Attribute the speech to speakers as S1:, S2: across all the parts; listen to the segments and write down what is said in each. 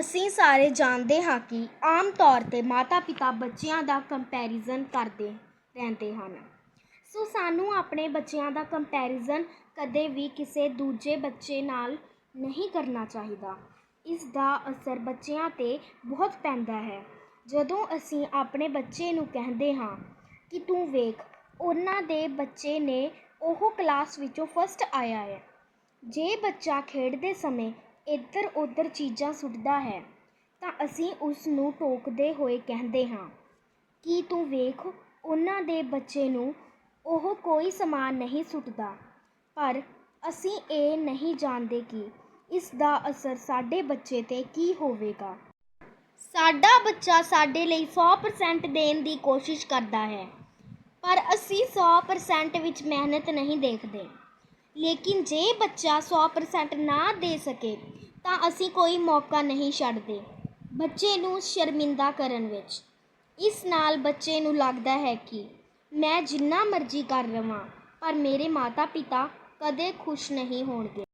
S1: ਅਸੀਂ ਸਾਰੇ ਜਾਣਦੇ ਹਾਂ ਕਿ ਆਮ ਤੌਰ 'ਤੇ ਮਾਤਾ-ਪਿਤਾ ਬੱਚਿਆਂ ਦਾ ਕੰਪੈਰੀਜ਼ਨ ਕਰਦੇ ਰਹਿੰਦੇ ਹਨ। ਸੋ ਸਾਨੂੰ ਆਪਣੇ ਬੱਚਿਆਂ ਦਾ ਕੰਪੈਰੀਜ਼ਨ ਕਦੇ ਵੀ ਕਿਸੇ ਦੂਜੇ ਬੱਚੇ ਨਾਲ ਨਹੀਂ ਕਰਨਾ ਚਾਹੀਦਾ। ਇਸ ਦਾ ਅਸਰ ਬੱਚਿਆਂ 'ਤੇ ਬਹੁਤ ਪੈਂਦਾ ਹੈ। ਜਦੋਂ ਅਸੀਂ ਆਪਣੇ ਬੱਚੇ ਨੂੰ ਕਹਿੰਦੇ ਹਾਂ ਕਿ ਤੂੰ ਵੇਖ, ਉਹਨਾਂ ਦੇ ਬੱਚੇ ਨੇ ਉਹ ਕਲਾਸ ਵਿੱਚੋਂ ਫਸਟ ਆਇਆ ਹੈ। ਜੇ ਬੱਚਾ ਖੇਡਦੇ ਸਮੇਂ ਇੱਧਰ ਉੱਧਰ ਚੀਜ਼ਾਂ ਸੁੱਟਦਾ ਹੈ, ਤਾਂ ਅਸੀਂ ਉਸ ਨੂੰ ਟੋਕਦੇ ਹੋਏ ਕਹਿੰਦੇ ਹਾਂ, ਕਿ ਤੂੰ ਵੇਖ, ਉਹਨਾਂ ਦੇ ਬੱਚੇ ਨੂੰ ਉਹ ਕੋਈ ਸਮਾਨ ਨਹੀਂ ਸੁੱਟਦਾ, ਪਰ ਅਸੀਂ ਇਹ ਨਹੀਂ ਜਾਣਦੇ ਕਿ ਇਸ ਦਾ ਅਸਰ ਸਾਡੇ ਬੱਚੇ 'ਤੇ ਕੀ ਹੋਵੇਗਾ। ਸਾਡਾ ਬੱਚਾ ਸਾਡੇ ਲਈ 100% ਦੇਣ ਦੀ ਕੋਸ਼ਿਸ਼ ਕਰਦਾ ਹੈ, ਪਰ ਅਸੀਂ 100% ਵਿੱਚ ਮਿਹਨਤ ਨਹੀਂ ਦੇਖਦੇ। ਲੇਕਿਨ ਜੇ ਬੱਚਾ 100% ਨਾ ਦੇ ਸਕੇ, ਤਾਂ ਅਸੀਂ ਕੋਈ ਮੌਕਾ ਨਹੀਂ ਛੱਡਦੇ। ਬੱਚੇ ਨੂੰ ਸ਼ਰਮਿੰਦਾ ਕਰਨ ਵਿੱਚ। ਇਸ ਨਾਲ ਬੱਚੇ ਨੂੰ ਲੱਗਦਾ ਹੈ ਕਿ ਮੈਂ ਜਿੰਨਾ ਮਰਜ਼ੀ ਕਰ ਰਵਾਂ ਪਰ ਮੇਰੇ ਮਾਤਾ-ਪਿਤਾ ਕਦੇ ਖੁਸ਼ ਨਹੀਂ ਹੋਣਗੇ।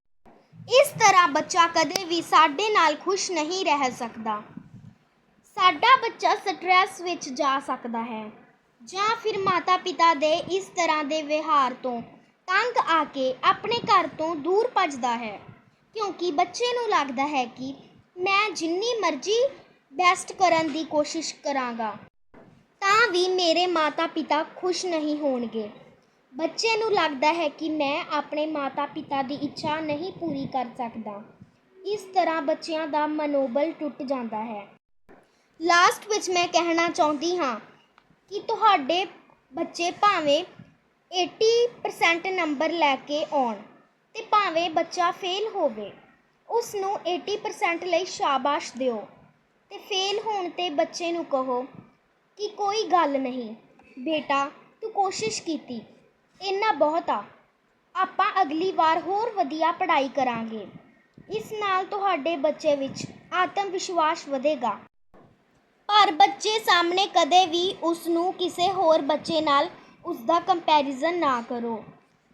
S1: ਇਸ ਤਰ੍ਹਾਂ ਬੱਚਾ ਕਦੇ ਵੀ ਸਾਡੇ ਨਾਲ ਖੁਸ਼ ਨਹੀਂ ਰਹਿ ਸਕਦਾ। ਸਾਡਾ ਬੱਚਾ ਸਟ੍ਰੈਸ ਵਿੱਚ ਜਾ ਸਕਦਾ ਹੈ ਜਾਂ ਫਿਰ ਮਾਤਾ-ਪਿਤਾ ਦੇ ਇਸ ਤਰ੍ਹਾਂ ਦੇ ਵਿਹਾਰ ਤੋਂ ਤੰਗ ਆ ਕੇ ਆਪਣੇ ਘਰ ਤੋਂ ਦੂਰ ਭੱਜਦਾ ਹੈ, ਕਿਉਂਕਿ ਬੱਚੇ ਨੂੰ ਲੱਗਦਾ ਹੈ ਕਿ ਮੈਂ ਜਿੰਨੀ ਮਰਜ਼ੀ ਬੈਸਟ ਕਰਨ ਦੀ ਕੋਸ਼ਿਸ਼ ਕਰਾਂਗਾ, ਤਾਂ ਵੀ ਮੇਰੇ ਮਾਤਾ-ਪਿਤਾ ਖੁਸ਼ ਨਹੀਂ ਹੋਣਗੇ। ਬੱਚੇ ਨੂੰ ਲੱਗਦਾ ਹੈ ਕਿ ਮੈਂ ਆਪਣੇ ਮਾਤਾ-ਪਿਤਾ ਦੀ ਇੱਛਾ ਨਹੀਂ ਪੂਰੀ ਕਰ ਸਕਦਾ। ਇਸ ਤਰ੍ਹਾਂ ਬੱਚਿਆਂ ਦਾ ਮਨੋਬਲ ਟੁੱਟ ਜਾਂਦਾ ਹੈ। ਲਾਸਟ ਵਿੱਚ ਮੈਂ ਕਹਿਣਾ ਚਾਹੁੰਦੀ ਹਾਂ ਕਿ ਤੁਹਾਡੇ ਬੱਚੇ ਭਾਵੇਂ 80% ਨੰਬਰ ਲੈ ਕੇ ਆਉਣ ਤੇ ਭਾਵੇਂ ਬੱਚਾ ਫੇਲ ਹੋਵੇ ਉਸ ਨੂੰ 80% ਲਈ ਸ਼ਾਬਾਸ਼ ਦਿਓ। ਤੇ ਫੇਲ ਹੋਣ ਤੇ ਬੱਚੇ ਨੂੰ ਕਹੋ ਕਿ ਕੋਈ ਗੱਲ ਨਹੀਂ, ਬੇਟਾ ਤੂੰ ਕੋਸ਼ਿਸ਼ ਕੀਤੀ, ਇੰਨਾ ਬਹੁਤ ਆ। ਆਪਾਂ ਅਗਲੀ ਵਾਰ ਹੋਰ ਵਧੀਆ ਪੜ੍ਹਾਈ ਕਰਾਂਗੇ। ਇਸ ਨਾਲ ਤੁਹਾਡੇ ਬੱਚੇ ਵਿੱਚ ਆਤਮ ਵਿਸ਼ਵਾਸ ਵਧੇਗਾ। ਪਰ ਬੱਚੇ ਸਾਹਮਣੇ ਕਦੇ ਵੀ ਉਸ ਨੂੰ ਕਿਸੇ ਹੋਰ ਬੱਚੇ ਨਾਲ ਉਸਦਾ ਕੰਪੈਰੀਜ਼ਨ ਨਾ ਕਰੋ,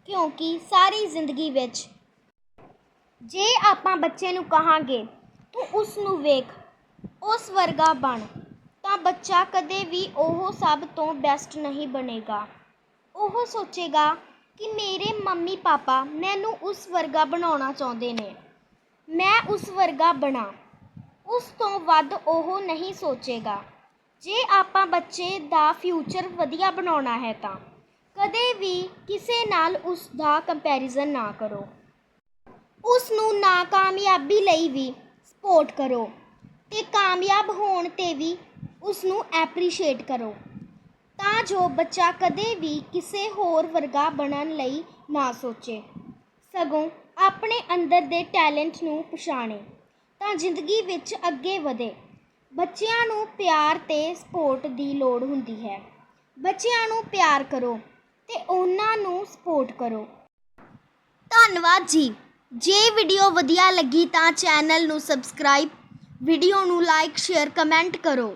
S1: ਕਿਉਂਕਿ ਸਾਰੀ ਜ਼ਿੰਦਗੀ ਵਿੱਚ ਜੇ ਆਪਾਂ ਬੱਚੇ ਨੂੰ ਕਹਾਂਗੇ, ਤੂੰ ਉਸ ਨੂੰ ਵੇਖ, ਉਸ ਵਰਗਾ ਬਣ, ਤਾਂ ਬੱਚਾ ਕਦੇ ਵੀ ਉਹ ਸਭ ਤੋਂ ਬੈਸਟ ਨਹੀਂ ਬਣੇਗਾ। ਉਹ ਸੋਚੇਗਾ ਕਿ ਮੇਰੇ ਮੰਮੀ ਪਾਪਾ ਮੈਨੂੰ ਉਸ ਵਰਗਾ ਬਣਾਉਣਾ ਚਾਹੁੰਦੇ ਨੇ। ਮੈਂ ਉਸ ਵਰਗਾ ਬਣਾ। ਉਸ ਤੋਂ ਵੱਧ ਉਹ ਨਹੀਂ ਸੋਚੇਗਾ। ਜੇ ਆਪਾਂ ਬੱਚੇ ਦਾ ਫਿਊਚਰ ਵਧੀਆ ਬਣਾਉਣਾ ਹੈ ਤਾਂ, ਕਦੇ ਵੀ ਕਿਸੇ ਨਾਲ ਉਸ ਦਾ ਕੰਪੈਰੀਜ਼ਨ ਨਾ ਕਰੋ। ਉਸ ਨੂੰ ਨਾਕਾਮਯਾਬੀ ਲਈ ਵੀ ਸਪੋਰਟ ਕਰੋ ਤੇ ਕਾਮਯਾਬ ਹੋਣ ਤੇ ਵੀ ਉਸ ਨੂੰ ਐਪਰੀਸ਼ੀਏਟ ਕਰੋ। ਤਾਂ ਜੋ ਬੱਚਾ ਕਦੇ ਵੀ ਕਿਸੇ ਹੋਰ ਵਰਗਾ ਬਣਨ ਲਈ ਨਾ ਸੋਚੇ। ਸਗੋਂ ਆਪਣੇ ਅੰਦਰ ਦੇ ਟੈਲੈਂਟ ਨੂੰ ਪਛਾਣੇ ਤਾਂ ਜ਼ਿੰਦਗੀ ਵਿੱਚ ਅੱਗੇ ਵਧੇ। ਬੱਚਿਆਂ ਨੂੰ ਪਿਆਰ ਅਤੇ ਸਪੋਰਟ ਦੀ ਲੋੜ ਹੁੰਦੀ ਹੈ। ਬੱਚਿਆਂ ਨੂੰ ਪਿਆਰ ਕਰੋ ਅਤੇ ਉਹਨਾਂ ਨੂੰ ਸਪੋਰਟ ਕਰੋ। ਧੰਨਵਾਦ ਜੀ। ਜੇ ਵੀਡੀਓ ਵਧੀਆ ਲੱਗੀ ਤਾਂ ਚੈਨਲ ਨੂੰ ਸਬਸਕ੍ਰਾਈਬ ਵੀਡੀਓ ਨੂੰ ਲਾਈਕ ਸ਼ੇਅਰ ਕਮੈਂਟ ਕਰੋ।